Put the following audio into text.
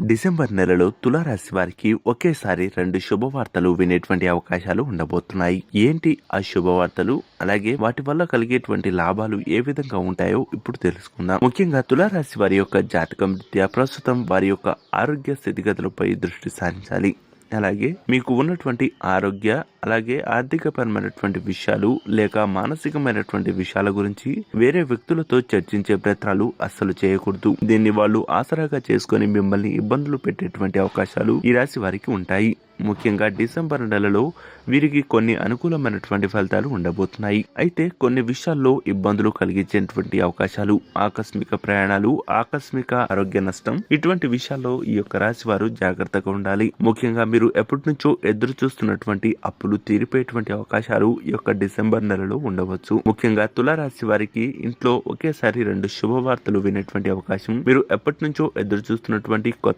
December నెలలో తులారాశి వారికి ఒకేసారి రెండు శుభవార్తలు వినేటువంటి అవకాశాలు ఉండబోతున్నాయి. ఏంటి ఆ శుభవార్తలు? అలాగే వాటి వల్ల కలిగేటువంటి లాభాలు ఏ విధంగా ఉంటాయో ఇప్పుడు తెలుసుకుందాం. ముఖ్యంగా తులారాశి వారి యొక్క జాతకం రీత్యా ప్రస్తుతం వారి యొక్క ఆరోగ్య స్థితిగతులపై దృష్టి సారించాలి. అలాగే మీకు ఉన్నటువంటి ఆరోగ్య అలాగే ఆర్థికపరమైనటువంటి విషయాలు లేక మానసికమైనటువంటి విషయాల గురించి వేరే వ్యక్తులతో చర్చించే ప్రయత్నాలు అస్సలు చేయకూడదు. దీన్ని వాళ్ళు ఆసరాగా చేసుకొని మిమ్మల్ని ఇబ్బందులు పెట్టేటువంటి అవకాశాలు ఈ రాశి వారికి ఉంటాయి. ముఖ్యంగా డిసెంబర్ నెలలో వీరికి కొన్ని అనుకూలమైనటువంటి ఫలితాలు ఉండబోతున్నాయి. అయితే కొన్ని విషయాల్లో ఇబ్బందులు కలిగించేటువంటి అవకాశాలు ఆకస్మిక ప్రయాణాలు ఆకస్మిక ఆరోగ్య నష్టం ఇటువంటి విషయాల్లో ఈ యొక్క రాశి వారు జాగ్రత్తగా ఉండాలి. ముఖ్యంగా మీరు ఎప్పటి నుంచో ఎదురు చూస్తున్నటువంటి అప్పులు తీరిపోయేటువంటి అవకాశాలు ఈ యొక్క డిసెంబర్ నెలలో ఉండవచ్చు. ముఖ్యంగా తులారాశి వారికి ఇంట్లో ఒకేసారి రెండు శుభవార్తలు వినేటువంటి అవకాశం మీరు ఎప్పటి నుంచో ఎదురు చూస్తున్నటువంటి కొత్త